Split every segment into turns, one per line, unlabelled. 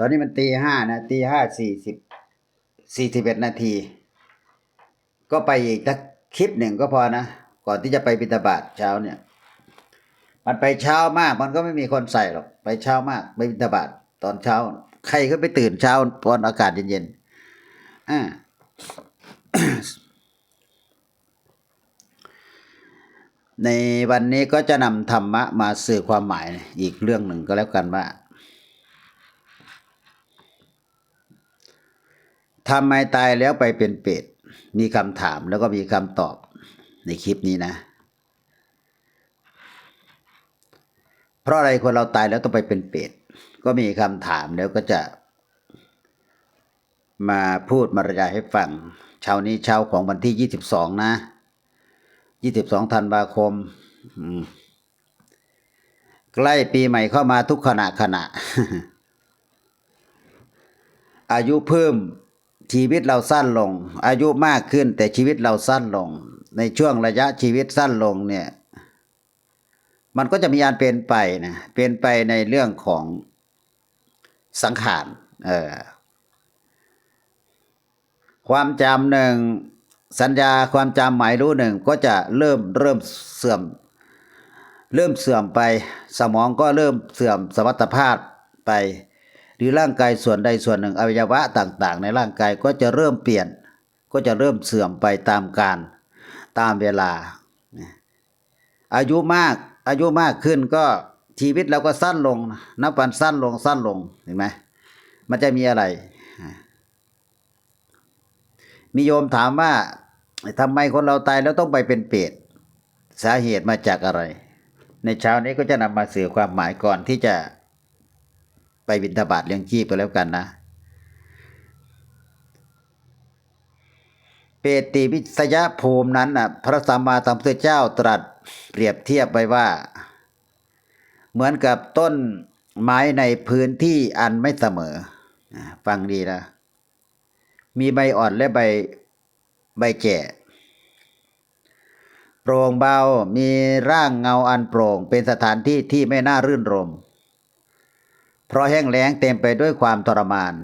ตอนนี้มันตีห้านะตีห้าสี่สิบสี่สิบเอ็ดนาที ก็ไปอีกสักคลิปหนึ่งก็พอนะ ก่อนที่จะไปบิณฑบาตเช้าเนี่ย มันไปเช้ามากมันก็ไม่มีคนใส่หรอก ไปเช้ามากไปบิณฑบาตตอนเช้า ใครก็ไปตื่นเช้าตอนอากาศเย็นๆอ่าในวันนี้ก็จะนำธรรมะมาสื่อความหมายอีกเรื่องหนึ่งก็แล้วกันว่า ทำไมตายแล้วไปเป็นเปรตมีคำถามแล้วก็มีคำตอบในคลิปนี้นะ เพราะอะไรคนเราตายแล้วต้องไปเป็นเปรตก็มีคำถามแล้วก็จะมาพูดมารยายให้ฟัง เช้านี้เช้าของวันที่ยี่สิบสองนะยี่สิบสองธันวาคม ใกล้ปีใหม่เข้ามาทุกขณะขณะ อายุเพิ่ม ชีวิตเราสั้นลง อายุมากขึ้นแต่ชีวิตเราสั้นลง ในช่วงระยะชีวิตสั้นลงเนี่ย มันก็จะมีอันเป็นไปนะเป็นไปในเรื่องของสังขารเออความจำหนึ่งสัญญาความจำหมายรู้หนึ่งก็จะเริ่มเริ่มเสื่อม เริ่มเสื่อมไป สมองก็เริ่มเสื่อมสมรรถภาพไป หรือร่างกายส่วนใดส่วนหนึ่งอวัยวะต่างๆ ในร่างกายก็จะเริ่มเปลี่ยน ก็จะเริ่มเสื่อมไปตามการตามเวลา อายุมากอายุมากขึ้นก็ชีวิตเราก็สั้นลงนับวันสั้นลงสั้นลงเห็นไหมมันจะมีอะไร มีโยมถามว่าทำไมคนเราตายแล้วต้องไปเป็นเปรตสาเหตุมาจากอะไร ในเช้านี้ก็จะนำมาสื่อความหมายก่อนที่จะ ไปบิณฑบาตเลี้ยงชีพไปแล้วกันนะ เปติวิสยภูมินั้นน่ะพระสัมมาสัมพุทธเจ้าตรัสเปรียบเทียบไว้ว่า เหมือนกับต้นไม้ในพื้นที่อันไม่เสมอ ฟังดีนะ มีใบอ่อนและใบใบแก่โปร่งเบา มีร่างเงาอันโปร่ง เป็นสถานที่ที่ไม่น่ารื่นรม เพราะแห้งแล้งเต็มไปด้วยความทรมาน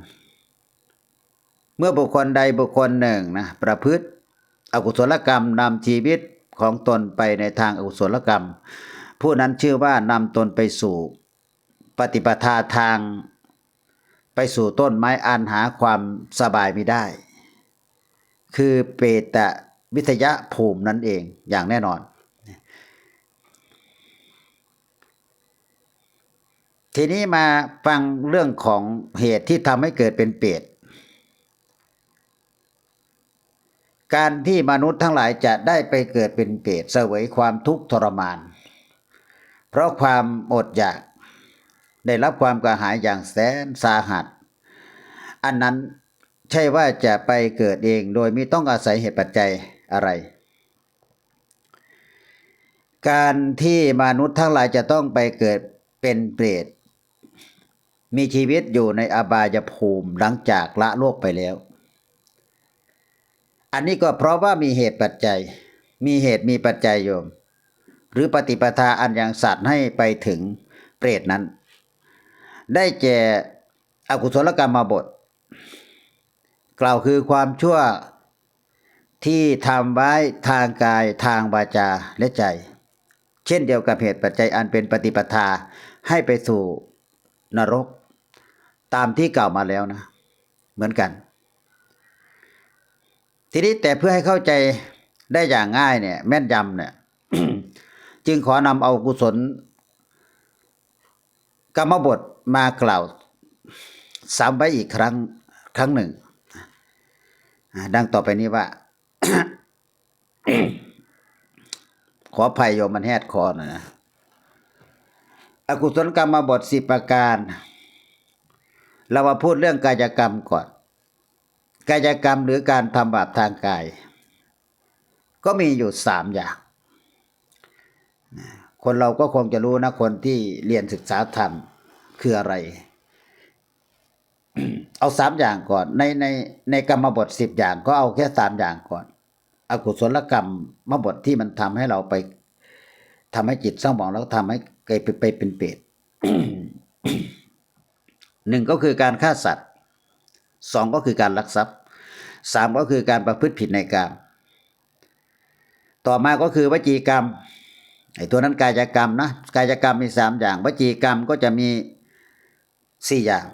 เมื่อบุคคลใดบุคคลหนึ่งนะประพฤติอกุศลกรรมนำชีวิตของตนไปในทางอกุศลกรรม ผู้นั้นชื่อว่านำตนไปสู่ ปฏิปทาทาง ไปสู่ต้นไม้อันหาความสบายไม่ได้ คือเปตะวิทยาภูมินั่นเองอย่างแน่นอน ทีนี้มาฟังเรื่องของเหตุที่ทำให้เกิดเป็นเปรตการที่มนุษย์ทั้งหลายจะได้ไปเกิดเป็นเปรตเสวยความทุกข์ทรมาน เพราะความอดอยากได้รับความกระหายอย่างแสนสาหัส อันนั้นใช่ว่าจะไปเกิดเองโดยไม่ต้องอาศัยเหตุปัจจัยอะไร การที่มนุษย์ทั้งหลายจะต้องไปเกิดเป็นเปรต มีชีวิตอยู่ในอบายภูมิหลังจากละโลกไปแล้ว อันนี้ก็เพราะว่ามีเหตุปัจจัย มีเหตุมีปัจจัยโยม หรือปฏิปทาอันยังสัตว์ให้ไปถึงเปรตนั้น ได้แก่อกุศลกรรมมาบท กล่าวคือความชั่วที่ทำไว้ทางกายทางวาจาและใจ เช่นเดียวกับเหตุปัจจัยอันเป็นปฏิปทาให้ไปสู่นรก ตามที่กล่าวมาแล้วนะ เหมือนกัน ทีนี้แต่เพื่อให้เข้าใจได้อย่างง่ายเนี่ย แม่นยำเนี่ย จึงขอนำเอากุศล กรรมบทมากล่าวซ้ำไว้อีกครั้งครั้งหนึ่ง ดังต่อไปนี้ว่า ขออภัยโยมมันแหดคอหน่อยนะอกุศลกรรมบทสิบประการ เรามาพูดเรื่องกายกรรมก่อน กายกรรมหรือการทำบาปทางกาย ก็มีอยู่สามอย่าง คนเราก็คงจะรู้นะคนที่เรียนศึกษาธรรมคืออะไร เอาสามอย่างก่อน ในในในกรรมบทสิบอย่างก็เอาแค่สามอย่างก่อน อกุศลกรรมมบทที่มันทำให้เราไปทำให้จิตเศร้าหมองแล้วทำให้เกิดไปไปเป็นเปรต หนึ่งก็คือการฆ่าสัตว์สองก็คือการลักทรัพย์สามก็คือการประพฤติผิดในกามต่อมาก็คือวจีกรรมไอ้ตัวนั้นกายกรรมนะกายกรรมมีสามอย่างวจีกรรมก็จะมีสี่อย่าง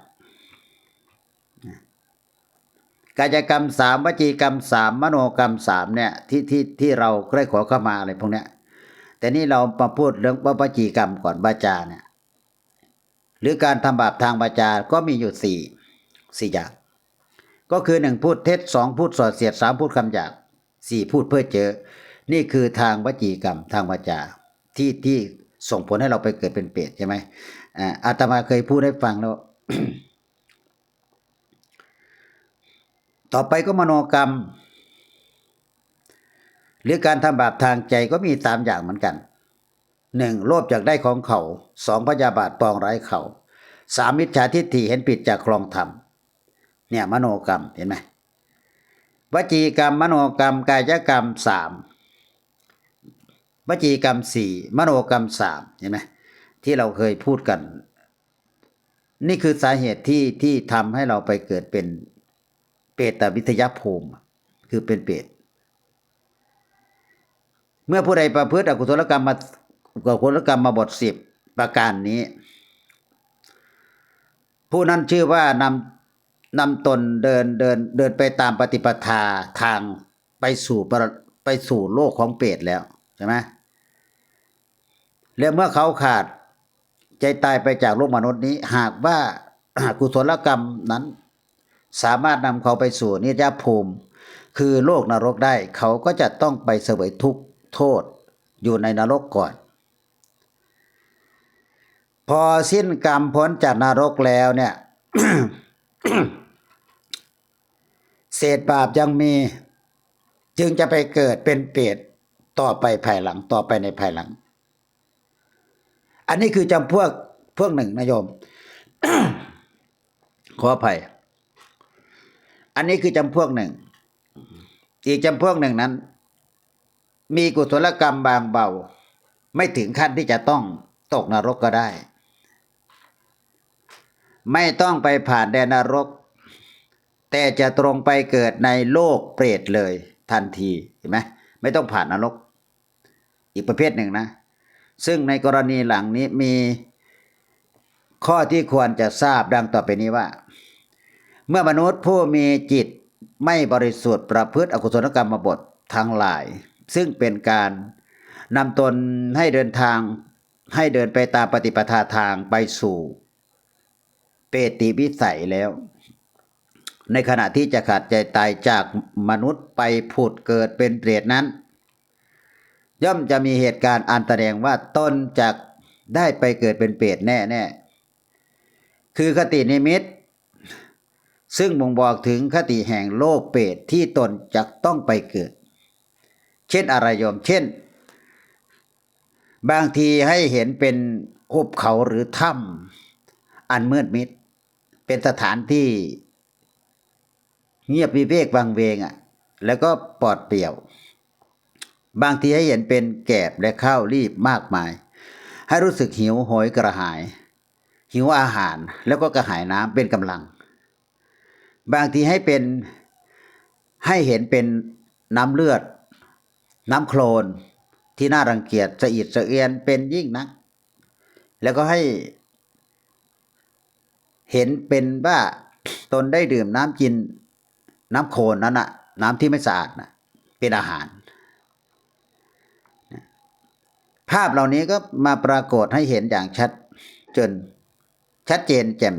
กายกรรมสามวจีกรรมสามมโนกรรมสามเนี่ยที่ที่ที่เราได้ขอเข้ามาอะไรพวกเนี้ยแต่นี่เรามาพูดเรื่องวจีกรรมก่อนวาจาเนี่ย หรือการทำบาปทางวาจาก็มีอยู่สี่สี่อย่าง ก็คือหนึ่งพูดเท็จสองพูดส่อเสียดสามพูดคำหยาบสี่พูดเพื่อเจอ นี่คือทางวจีกรรมทางวาจาที่ที่ส่งผลให้เราไปเกิดเป็นเปรตใช่ไหมอ่าอาตมาเคยพูดให้ฟังแล้ว ต่อไปก็มโนกรรม หรือการทำบาปทางใจก็มีสามอย่างเหมือนกัน หนึ่งโลภอยากได้ของเขาสองพยาบาทปองร้ายเขาสามมิจฉาทิฏฐิเห็นผิดจากคลองธรรมเนี่ยมโนกรรมเห็นไหมวจีกรรม มโนกรรม กายกรรมสามวจีกรรมสี่มโนกรรมสามเห็นไหมที่เราเคยพูดกัน นี่คือสาเหตุที่ที่ทำให้เราไปเกิดเป็นเปรตวิทยาภูมิ คือเป็นเปรตเมื่อผู้ใดประพฤติอกุศลกรรมมา อกุศลกรรมมาบทสิบประการนี้ ผู้นั้นชื่อว่านำนำตนเดินเดินเดินไปตามปฏิปทาทางไปสู่ประไปสู่โลกของเปรตแล้วใช่ไหมแล้วเมื่อเขาขาดใจตายไปจากโลกมนุษย์นี้ หากว่ากุศลกรรมนั้น สามารถนำเขาไปสู่นิยภูมิ คือโลกนรกได้ เขาก็จะต้องไปเสวยทุกข์โทษอยู่ในนรกก่อน พอสิ้นกรรมพ้นจากนรกแล้วเนี่ยเศษบาปยังมี จึงจะไปเกิดเป็นเปรตต่อไปภายหลังต่อไปในภายหลัง อันนี้คือจำพวกพวกหนึ่งนะโยม ขออภัย อันนี้คือจำพวกหนึ่ง อีกจำพวกหนึ่งนั้น มีกุศลกรรมบางเบา ไม่ถึงขั้นที่จะต้องตกนรกก็ได้ ไม่ต้องไปผ่านแดนนรก แต่จะตรงไปเกิดในโลกเปรตเลยทันทีเห็นไหมไม่ต้องผ่านนรก อีกประเภทหนึ่งนะ ซึ่งในกรณีหลังนี้มีข้อที่ควรจะทราบดังต่อไปนี้ว่า เมื่อมนุษย์ผู้มีจิตไม่บริสุทธิ์ประพฤติอกุศลกรรมบททั้งหลาย ซึ่งเป็นการนำตนให้เดินทางให้เดินไปตามปฏิปทาทางไปสู่ เปติวิสัยแล้ว ในขณะที่จะขาดใจตายจากมนุษย์ไปผุดเกิดเป็นเปรตนั้น ย่อมจะมีเหตุการณ์อันแสดงว่าตนจะได้ไปเกิดเป็นเปรตแน่แน่คือคตินิมิต ซึ่งบ่งบอกถึงคติแห่งโลกเปรตที่ตนจะต้องไปเกิด เช่นอะไรโยมเช่น บางทีให้เห็นเป็นหุบเขาหรือถ้ำอันมืดมิด เป็นสถานที่เงียบวิเวกวังเวงอะ แล้วก็ปลอดเปลี่ยว บางทีให้เห็นเป็นแกบและข้าวรีบมากมาย ให้รู้สึกหิวโหยกระหาย หิวอาหารแล้วก็กระหายน้ำเป็นกำลัง บางทีให้เป็นให้เห็นเป็นน้ำเลือด น้ำโคลนที่น่ารังเกียจสะอิดสะเอียนเป็นยิ่งนัก แล้วก็ให้ เห็นเป็นว่าตนได้ดื่มน้ำกินน้ำโคลนนั้นน่ะน้ำที่ไม่สะอาดน่ะเป็นอาหาร ภาพเหล่านี้ก็มาปรากฏให้เห็นอย่างชัดจนชัดเจนแจ่ม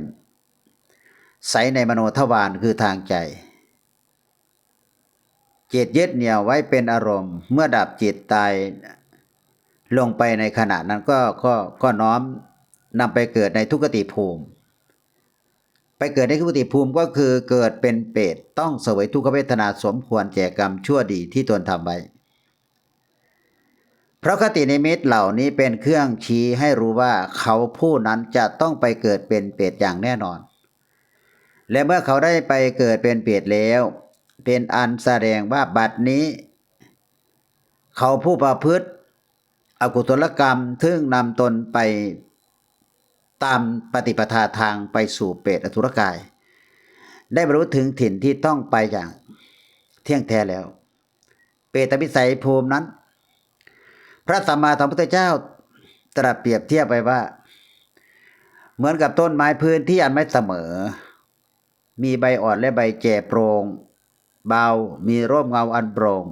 ใสในมโนทวารคือทางใจ เจตยึดเหนี่ยวไว้เป็นอารมณ์ เมื่อดับจิตตายลงไปในขณะนั้นก็ก็ก็น้อมนำไปเกิดในทุกติภูมิ ไปเกิดในทุติภูมิก็คือเกิดเป็นเปรตต้องเสวยทุกขเวทนาสมควรแก่กรรมชั่วดีที่ตนทำไว้ เพราะคตินิมิตเหล่านี้เป็นเครื่องชี้ให้รู้ว่าเขาผู้นั้นจะต้องไปเกิดเป็นเปรตอย่างแน่นอน และเมื่อเขาได้ไปเกิดเป็นเปรตแล้ว เป็นอันแสดงว่าบัดนี้ เขาผู้ประพฤติอกุศลกรรมทึ่งนำตนไป ตามปฏิปทาทางไปสู่เปรตอสุรกาย ได้บรรลุถึงถิ่นที่ต้องไปอย่างเที่ยงแท้แล้ว เปตวิสัยภูมินั้น พระสัมมาสัมพุทธเจ้าตรัสเปรียบเทียบไปว่า เหมือนกับต้นไม้พื้นที่อันไม่เสมอ มีใบอ่อนและใบแก่โปร่งเบามีร่มเงาอันโปร่ง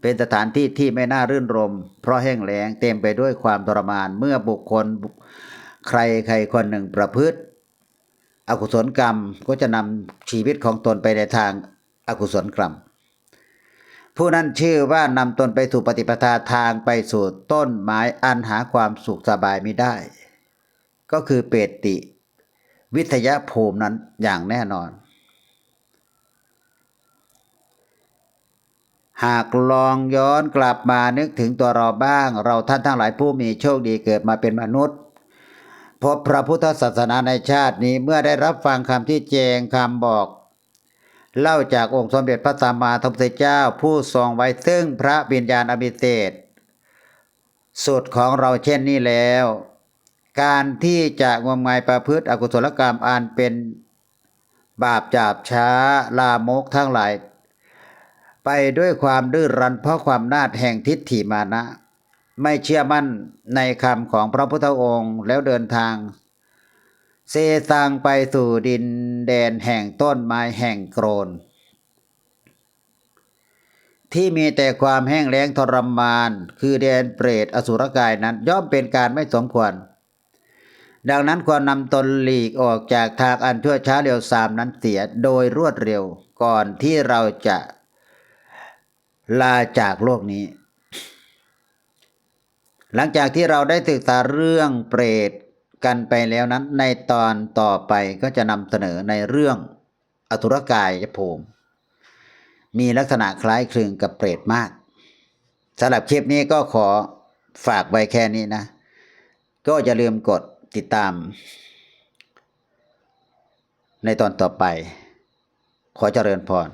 เป็นสถานที่ที่ไม่น่ารื่นรม เพราะแห้งแล้งเต็มไปด้วยความทรมานเมื่อบุคคล ใครใครคนหนึ่งประพฤติอกุศลกรรมก็จะนำชีวิตของตนไปในทางอากุศลกรรม ผู้นั้นชื่อว่านำตนไปสู่ปฏิปทาทางไปสู่ต้นไม้อันหาความสุขสบายไม่ได้ ก็คือเปตติวิทยาภูมินั้นอย่างแน่นอน หากลองย้อนกลับมานึกถึงตัวเราบ้าง เราท่านทั้งหลายผู้มีโชคดีเกิดมาเป็นมนุษย์ พบพระพุทธศาสนาในชาตินี้เมื่อได้รับฟังคำที่แจงคำบอก เล่าจากองค์สมเด็จพระสัมมาสัมพุทธเจ้าผู้ทรงไว้ซึ่งพระวิญญาณอภิเศษสุดของเราเช่นนี้แล้ว การที่จะงมงายประพฤติอกุศลกรรมอันเป็นบาปจาบช้าลามกทั้งหลาย ไปด้วยความดื้อรั้นเพราะความนาดแห่งทิฏฐิมานะ ไม่เชื่อมั่นในคำของพระพุทธองค์แล้วเดินทาง เซซังไปสู่ดินแดนแห่งต้นไม้แห่งโกรน ที่มีแต่ความแห้งแล้งทรมาน คือแดนเปรตอสุรกายนั้นย่อมเป็นการไม่สมควร ดังนั้นควรนำตนหลีกออกจากทางอันชั่วช้าเร็วสามนั้นเสียโดยรวดเร็วก่อนที่เราจะลาจากโลกนี้ หลังจากที่เราได้ศึกษาเรื่องเปรตกันไปแล้วนั้น ในตอนต่อไปก็จะนำเสนอในเรื่องอสุรกายภูมิ มีลักษณะคล้ายคลึงกับเปรตมากสำหรับคลิปนี้ก็ขอฝากไว้แค่นี้นะ ก็อย่าลืมกดติดตาม ในตอนต่อไป ขอเจริญพร